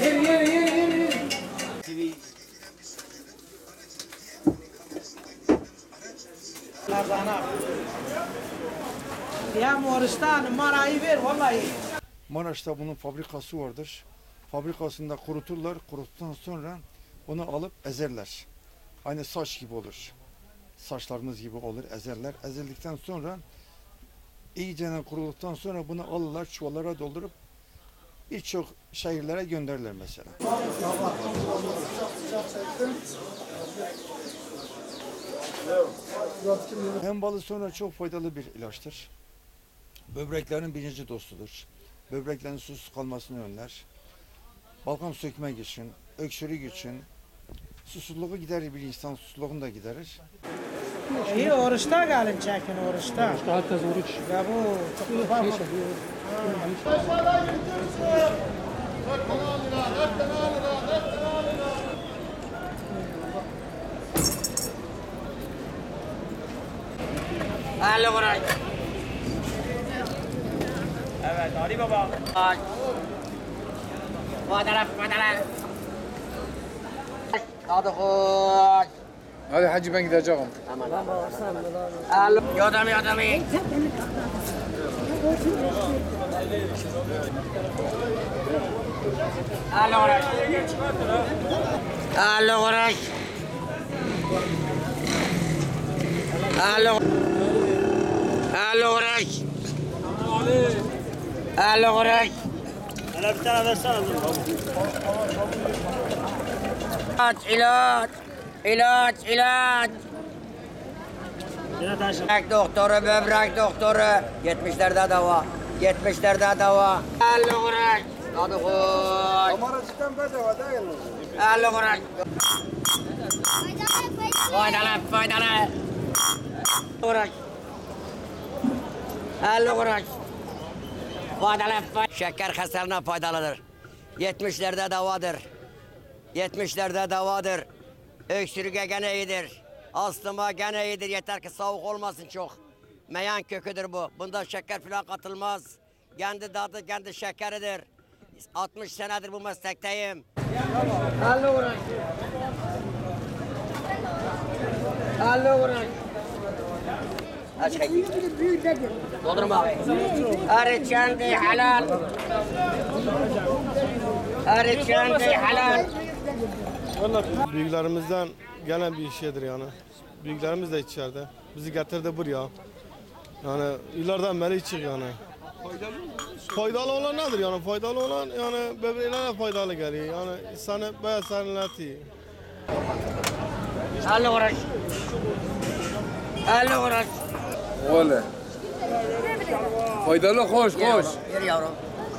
Yeri yeri yeri yeri. TV. Ya Moristan marayı ver vallahi. Maraş'ta bunun fabrikası vardır. Fabrikasında kuruturlar. Kuruttuktan sonra onu alıp ezerler. Aynı saç gibi olur. Saçlarımız gibi olur ezerler. Ezildikten sonra iyice kurulduktan sonra bunu alırlar çuvallara doldurup birçok şehirlere gönderirler mesela. Hem balı sonra çok faydalı bir ilaçtır. Böbreklerin birinci dostudur. Böbreklerin susuz kalmasını önler. Balgam sökmek için, öksürük için, susuzluğu giderir bir insan, susuzluğunu da giderir. İyi oruçta gelin çekin oruçta. Herkes oruç. Ya bu Hello, Koray. Evet, Ali Baba. Ay. Bu taraf, bu taraf. Hadi koş. Hadi hacı ben gideceğim. Hello. Yodam, yodam. Hello, Koray. Hello, Koray. Hello. Hello, Koray. Hello, Koray. Hele bir tane versene. İlaç, ilaç. İlaç, ilaç. Böbrek doktoru, böbrek doktoru. 70'lerde dava. 70'lerde dava. Hello, Koray. Hadi koş. Kameracıktan bedava değil mi? Hello, Koray. Faydalı, faydalı. Koray. Hello, Koray. Faydalı, faydalı. Şeker hastalığına faydalıdır. 70'lerde davadır. 70'lerde davadır. Öksürüğe gene iyidir. Astıma gene iyidir. Yeter ki soğuk olmasın çok. Meyan köküdür bu. Bunda şeker falan katılmaz. Kendi tadı, kendi şekeridir. 60 senedir bu meslekteyim. Hello, Koray. Aç kaydı. Doldurma abi. Arı kendi halal. Arı kendi halal. Büyüklerimizden gelen bir şeydir yani. Büyüklerimiz de içeride. Bizi getirdi buraya. Yani yıllardan beri içik yani. Faydalı olan nedir yani? Faydalı olan yani böbreğine faydalı geliyor. Yani insanı bayağı serinletiyor. Hello, Koray. Hello, Koray. Öyle. Faydalı koş koş. Ver yavrum.